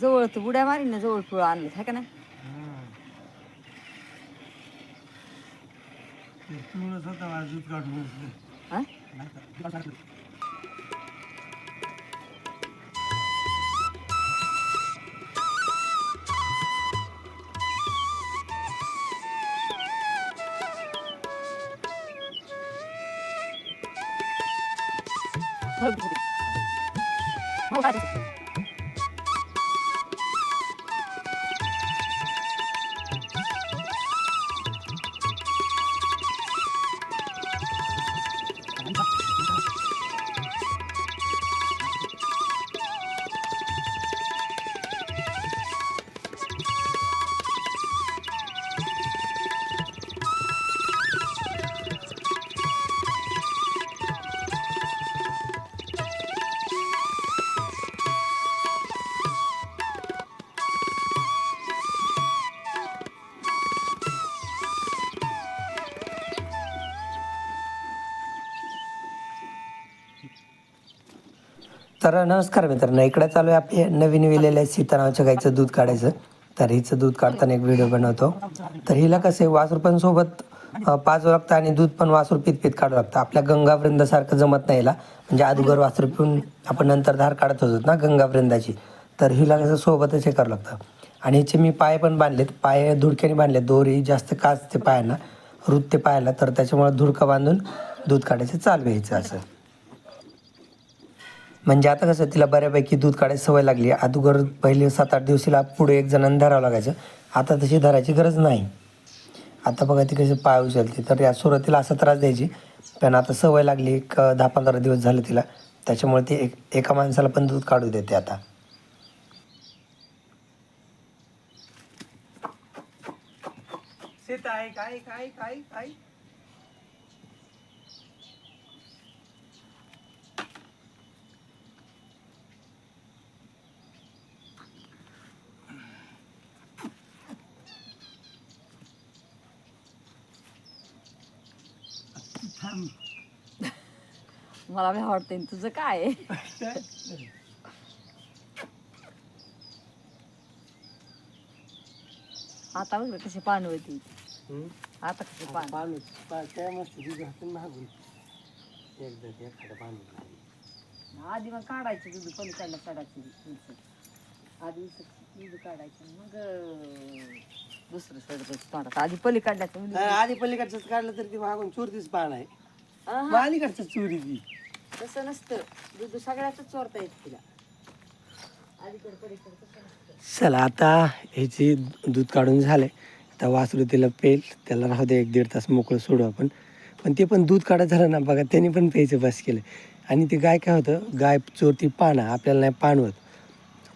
जवळ तर उड्या मारीन ना जवळ पिवळं आणलं आहे का नाही. हा? तर नमस्कार मित्रांनो इकडे चालू आहे आपले नवीन विलेल्या सीता नावाच्या गाईचं दूध काढायचं. तर हिचं दूध काढताना एक व्हिडिओ बनवतो. तर हिला कसं आहे वासरू पण सोबत पाजवं लागतं आणि दूध पण वासरू पित पित काढू लागतं. आपल्या गंगावृंदासारखं जमत नाही हिला. म्हणजे अगोदर वासरू पिऊन आपण नंतर धार काढत होतो ना गंगावृंदाची. तर हिला कसं सोबतच हे करावं लागतं. आणि हिचे मी पाय पण बांधलेत. पाय धुडक्याने बांधले दोरी जास्त काचते पायांना रुतते पायाला. तर त्याच्यामुळे धुडकं बांधून दूध काढायचं चालू यायचं असं. म्हणजे आता कसं तिला बऱ्यापैकी दूध काढायची सवय लागली. अगोदर पहिले सात आठ दिवशीला पुढे एक जणांना धरावं लागायचं. आता तशी धरायची गरज नाही. आता बघा ती कशी पाय उचलते. तर या सुरुवातीला असा त्रास द्यायची. पण आता सवय लागली एक दहा पंधरा दिवस झाले तिला. त्याच्यामुळे ती एक एका माणसाला पण दूध काढू देते आता. काय काय काय काय मला बी आवडते तुझं काय आहे? आता बघ कशी पान होती. आता कशी पान. पाणी काय मस्त हातून मागून. एकदा ते एखादं पाणी आधी मग काढायचं दूध पलीकडला काढायचं दूध. आधी दूध काढायचं मग अं, दुसरं सोडत तोंडात. आधी दूध. आधी पलीकडचं काढलं तर ती मागून चोरतीच पान आहे. अहं, अलीकडचं चोरी ती? तसं नसतं. दूध सगळ्याच चोरता येत तिला. अलीकडे पलीकडे तसं नसतं. चला आता ह्याची दूध काढून झाले आता वासरू तिला पेल. त्याला राहू दे एक दीड तास मोकळं सोडू आपण. पण ते पण दूध काढत झालं ना बघा त्यांनी पण प्यायचं बस केलं. आणि ते गाय काय होतं? गाय चोरती पानं आपल्याला नाही पाणवत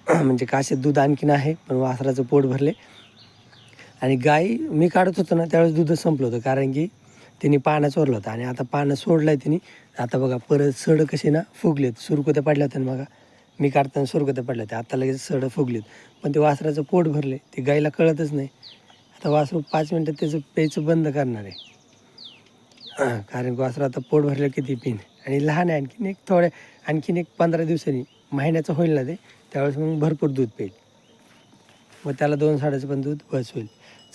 म्हणजे काशेत दूध आणखीन आहे पण वासराचं पोट भरले आणि गाय मी काढत होतो ना त्यावेळेस दूध संपलं होतं. कारण की त्यांनी पानं चोरलं होतं. आणि आता पानं सोडलं आहे त्यांनी. आता बघा परत सड कसे ना फुगलेत. सुरकुत्या पडल्या होत्या ना बघा मी काढताना सुरकुत्या पडल्या होत्या. आता लगेच सडं फुगलेत. पण ते वासराचं पोट भरले. ते गाईला कळतच नाही. आता वासरू पाच मिनटात त्याचं प्यायचं बंद करणार आहे. कारण की वासरू आता पोट भरलं किती पिन. आणि लहान आहे आणखीन एक थोड्या आणखीन एक पंधरा दिवसांनी महिन्याचं होईल ना ते. त्यावेळेस मग भरपूर दूध पेल मग त्याला दोन साड्याचं पण दूध बस होईल.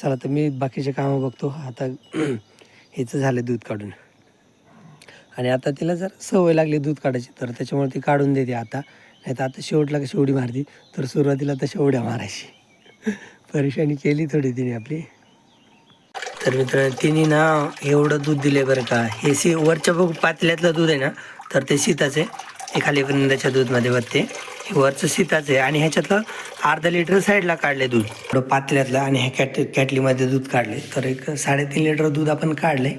चला तर मी बाकीचे कामं बघतो. आता हेचं झालं दूध काढून. आणि आता तिला जर सवय लागली दूध काढायची तर त्याच्यामुळे ती काढून देते आता. नाही तर आता शेवटला कशी उडी मारती तर सुरुवातीला तशा उड्या मारायची. परेशानी केली थोडी तिने आपली. तर मित्र तिने ना एवढं दूध दिले बरं का. हे सी वरच्या बघ पातल्यातलं दूध आहे ना तर ते सीताचं आहे. हे दूधमध्ये बघते. हे वरचं सीताचं आहे आणि ह्याच्यातलं अर्धा लिटर साईडला काढले दूध. थोडं पातल्यातलं आणि ह्या कॅट कॅटलीमध्ये दूध काढले तर एक साडेतीन लिटर दूध आपण काढले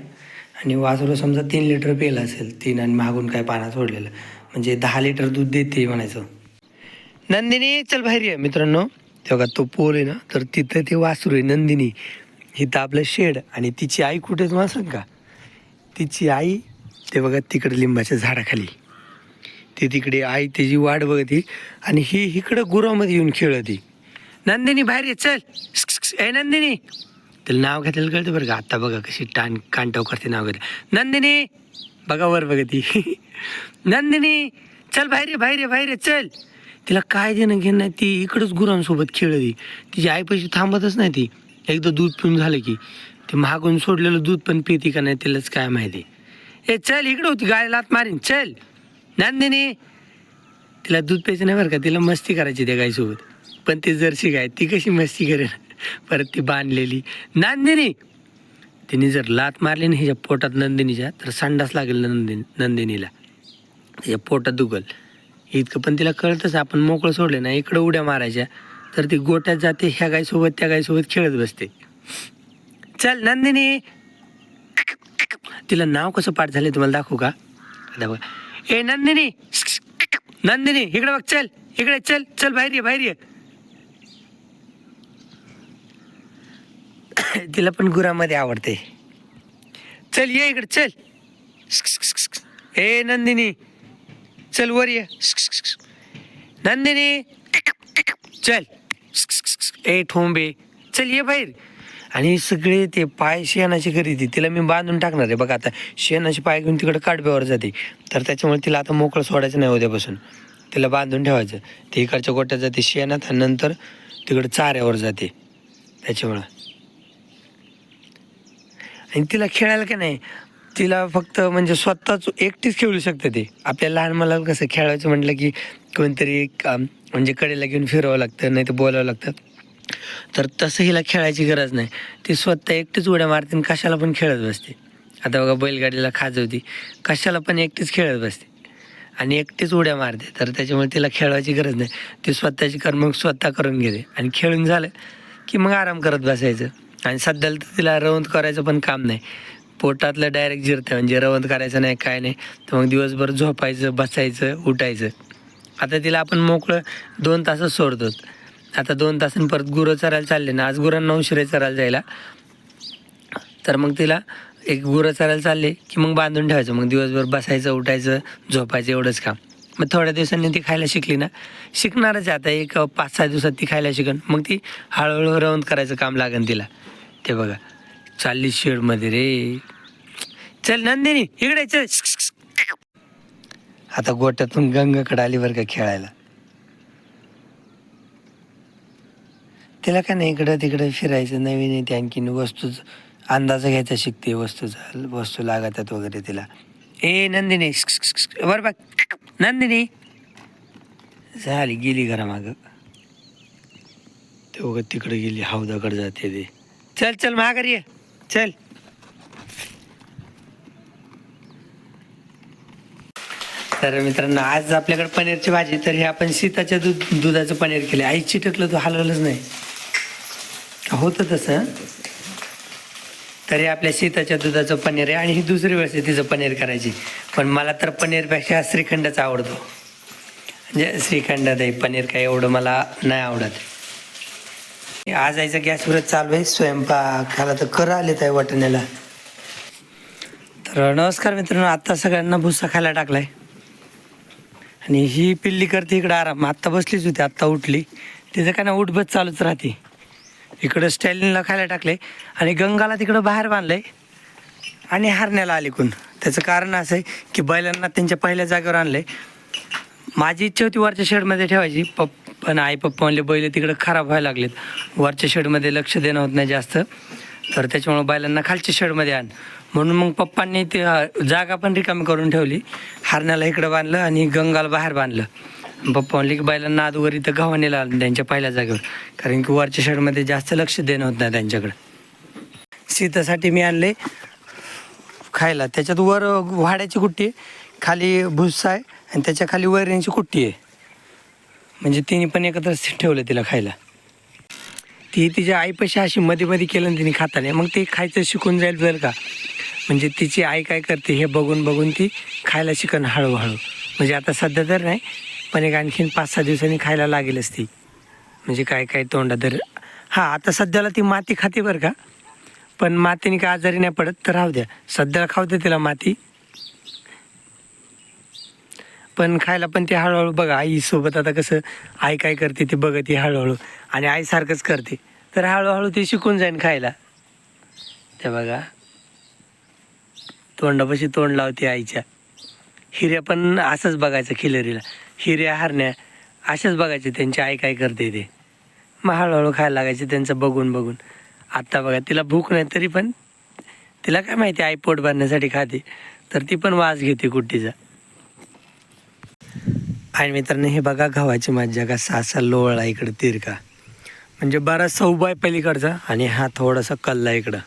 आणि वासरू समजा तीन लिटर पेलं असेल तीन आणि मागून काय पाना सोडलेलं. म्हणजे दहा लिटर दूध देते म्हणायचं. नंदिनी चल बाहेर ये मित्रांनो. तेव्हा तो पोल आहे ना तर तिथं ते वासरू आहे नंदिनी. हिथं आपलं शेड आणि तिची आई कुठे तुम्हाला सांग का? तिची आई ते बघा तिकडे लिंबाच्या झाडाखाली. ते तिकडे आई त्याची वाट बघते आणि ही इकडं गुरामध्ये येऊन खेळती नंदिनी बाहेर ये चल. ए नंदिनी. त्याला नाव घेतलेलं कळतं बरं का? आत्ता बघा कशी टान कांटाव करते नाव घेतलं नंदिनी बघा वर बघा ती नंदिनी चल बाहेर ये बाहेर ये बाहेर ये चल. तिला काय देणं घेणं नाही ती इकडंच गुरांसोबत खेळली तिची आई पैसे थांबतच नाही ती. एकदा दूध पिऊन झालं की ते मागून सोडलेलं दूध पण पिती का नाही तिलाच काय माहिती. ए चल इकडं होती गाय लात मारीन. चल. नंदिनी तिला दूध प्यायचं नाही बरं का तिला मस्ती करायची त्या गायसोबत पण ती जर्सी गाय ती कशी मस्ती करेल? परत ती बांधलेली. नांदिनी! तिने जर लात मारली ना हिच्या पोटात नंदिनीच्या तर संडास लागेल नंदिनी नंदिनीला. तिच्या पोटात दुखल. इतकं पण तिला कळतच आपण मोकळं सोडलं ना इकडं उड्या मारायच्या तर ती गोट्यात जाते ह्या गायसोबत त्या गायसोबत खेळत बसते. चल नंदिनी! तिला नाव कसं पाठ झाले तुम्हाला दाखवू का? आता बघा. ए नंदिनी. नंदिनी इकडे बघ चल. इकडे चल चल बाहेर ये बाहेर ये. तिला पण गुरामध्ये आवडते. चल ये इकडे चल. ए नंदिनी. चल वर ये. नंदिनी. चल. ए ठोंबे. चल ये बाहेर. आणि सगळे ते पाय शेणाची खरेदी तिला मी बांधून टाकणार आहे. बघा आता शेणाचे पाय घेऊन तिकडे काडब्यावर जाते. तर त्याच्यामुळे तिला आता मोकळं सोडायचं नाही उद्यापासून. तिला बांधून ठेवायचं. ते इकडच्या गोट्यात जाते शेणात आणि नंतर तिकडे चाऱ्यावर जाते. त्याच्यामुळं. आणि तिला खेळायला का नाही. तिला फक्त म्हणजे स्वतःच एकटीच खेळू शकते ते. आपल्या लहान मुलाला कसं खेळायचं म्हटलं की कोणतरी म्हणजे कडेला घेऊन फिरावं लागतं नाही तर बोलावं लागतं. तर तसं हिला खेळायची गरज नाही. ती स्वतः एकटीच उड्या मारते आणि कशाला पण खेळत बसते. आता बघा बैलगाडीला खाजवती कशाला पण एकटीच खेळत बसते. आणि एकटीच उड्या मारते. तर त्याच्यामुळे तिला खेळवायची गरज नाही. ती स्वतःची कर्म स्वतः करून घेते. आणि खेळून झालं की मग आराम करत बसायचं. आणि सध्याला तर तिला रवंत करायचं पण काम नाही. पोटातलं डायरेक्ट जिरतं म्हणजे रवंत करायचं नाही काय नाही. तर मग दिवसभर झोपायचं बसायचं उठायचं. आता तिला आपण मोकळं दोन तासच सोडतो आता दोन तासांनी परत गुरं चरायला चालले ना. आज गुरांना उशिरे चरायला जायला. तर मग तिला एक गुरं चरायला चालले की मग बांधून ठेवायचं. मग दिवसभर बसायचं उठायचं झोपायचं एवढंच काम. मग थोड्या दिवसांनी ती खायला शिकली ना. शिकणारच आहे आता. एक पाच सहा दिवसात ती खायला शिकन. मग ती हळूहळू रवंत करायचं काम लागेल तिला. ते बघा. चालली शेडमध्ये रे. चल नंदिनी इकडे चल. आता गोट्यातून गंगाकडे आली बरं का खेळायला. तिला काय नाही इकडं तिकडं फिरायचं नवीन येते आणखीन वस्तूच. अंदाज घ्यायचा शिकते वस्तूचा वस्तू लागतात वगैरे तिला. ए नंदिनी बरं बघ. नंदिनी. झाली गेली घरामागं ते वगैरे तिकडे गेली हौदाकडे जाते ते. चल चल माघारी ये. चल. तर मित्रांनो आज आपल्याकडे पनीरची भाजी तर हे आपण सीताच्या दूध दुधाचं पनीर केलं आई चिटकलं तो हलवलंच नाही. होतं तसं. तरी आपल्या शेताच्या दुधाचं पनीर आहे आणि ही दुसरी वेळेस तिचं पनीर करायची. पण मला तर पनीरपेक्षा श्रीखंडच आवडतो. म्हणजे श्रीखंड दही पनीर काय एवढं मला नाही आवडत. आज यायचं गॅसवरच चालू आहे. स्वयंपाक ह्याला तर कर आले आहे वाटण्याला. तर नमस्कार मित्रांनो आत्ता सगळ्यांना भुस्सा खायला टाकलाय. आणि ही पिल्ली करते इकडं आराम. आत्ता बसलीच होती आत्ता उठली. तिचं काय ना उठबत चालूच राहते. इकडं स्टॅलिनला खायला टाकले आणि गंगाला तिकडं बाहेर बांधलंय आणि हरण्याला आलेकून. त्याचं कारण असं आहे की बैलांना त्यांच्या पहिल्या जागेवर आणलंय. माझी इच्छा होती वरच्या शेडमध्ये ठेवायची पप पण आई पप्पा म्हणले बैल तिकडं खराब व्हायला लागलेत. वरच्या शेडमध्ये लक्ष देणं होत नाही जास्त. तर त्याच्यामुळे बैलांना खालच्या शेडमध्ये आण. म्हणून मग पप्पांनी ते जागा पण रिकामी करून ठेवली. हरण्याला इकडं बांधलं आणि गंगाला बाहेर बांधलं. पप्पा म्हणले की बैलांना आदूवर इथं गव्हाणीला आणलं त्यांच्या पहिल्या जागेवर. कारण की वरच्या शेडमध्ये जास्त लक्ष देणं होत नाही त्यांच्याकडं. शीतासाठी मी आणले खायला. त्याच्यात वर वाड्याची कुट्टी आहे खाली भुस्सा आहे आणि त्याच्याखाली वैरणची कुट्टी आहे. म्हणजे तिने पण एकत्र ठेवलं तिला खायला. ती तिच्या आईपाशी अशी मध्ये मध्ये केलं आणि तिने खाताना. मग ते खायचं शिकून जाईल बरं का. म्हणजे तिची आई काय करते हे बघून बघून ती खायला शिकन हळूहळू. म्हणजे आता सध्या तर नाही पण एक आणखीन पाच सहा दिवसांनी खायला लागेलच ती म्हणजे काय काय तोंडा तर हां आता सध्याला ती माती खाते बरं का. पण मातीने काय आजारी नाही पडत तर राहू द्या. सध्याला खाऊ दे तिला माती. पण खायला पण ते हळूहळू बघा आईसोबत आता कसं आई काय करते ते बघत ती हळूहळू. आणि आईसारखंच करते. तर हळूहळू ते शिकून जाईन खायला. ते बघा. तोंडापाशी तोंड लावते आईच्या. हिऱ्या पण असंच बघायचं खिलरीला. हिऱ्या हरण्या असेच बघायचे त्यांची आई काय करते ते. मग हळूहळू खायला लागायचे त्यांचं बघून बघून. आत्ता बघा तिला भूक नाही तरी पण तिला काय माहिती आई पोट भरण्यासाठी खाते. तर ती पण वास घेते कुट्टीचा. आणि मित्रांनो हे बघा गव्हाची मज्जा का सासा लोळला इकडं तिरका. म्हणजे बराच सौबाय पलीकडचा आणि हा थोडासा कल्ला इकडं.